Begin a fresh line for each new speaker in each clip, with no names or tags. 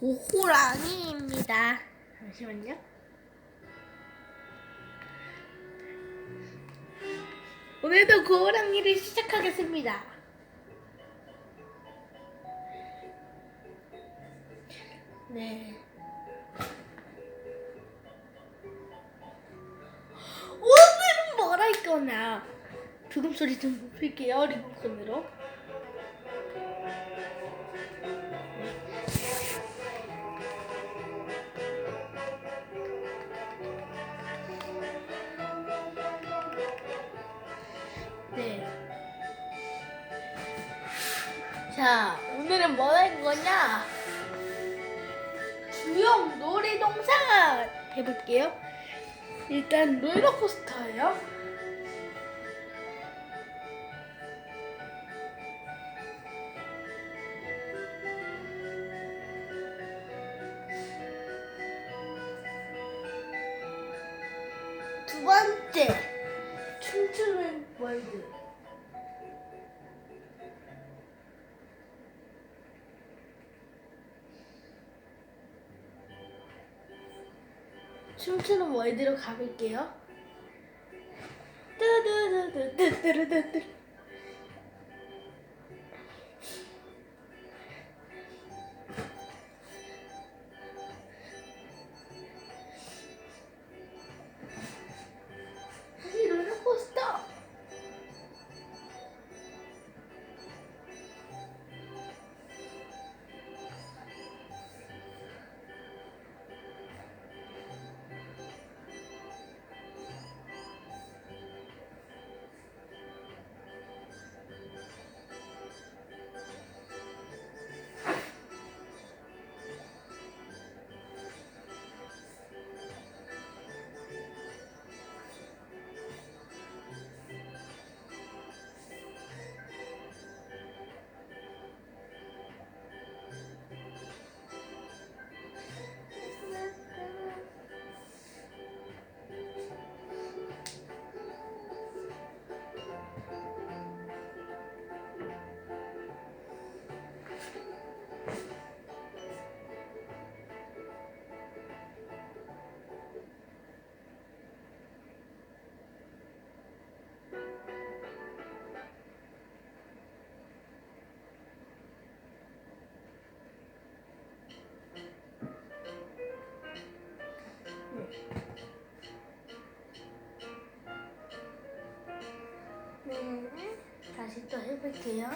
고호랑이입니다. 잠시만요. 오늘도 고호랑이를 시작하겠습니다. 네. 오늘은 뭘할 거나 두금 소리 좀 높일게요 리모컨으로. 네. 자, 오늘은 뭐 할 거냐? 주영 놀이동산 해볼게요. 일단 롤러코스터예요. 두 번째 춤추는 월드. 춤추는 월드로 가볼게요. 다 다시 또 해볼게요.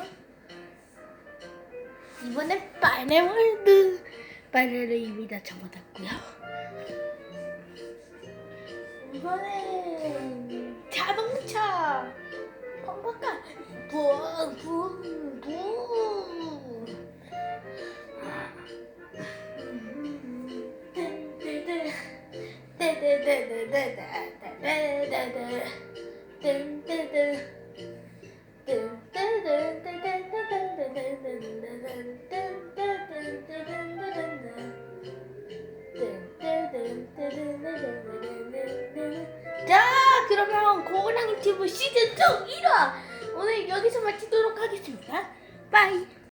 이번엔 빨래 월드. 빨래를 이미 다 접어놨고요. 이번엔 자동차. 펑펑카. 붕붕 붕. 자, 그러면 고고랑이 튜브 시즌 2 1화 오늘 여기서 마치도록 하겠습니다. 빠이.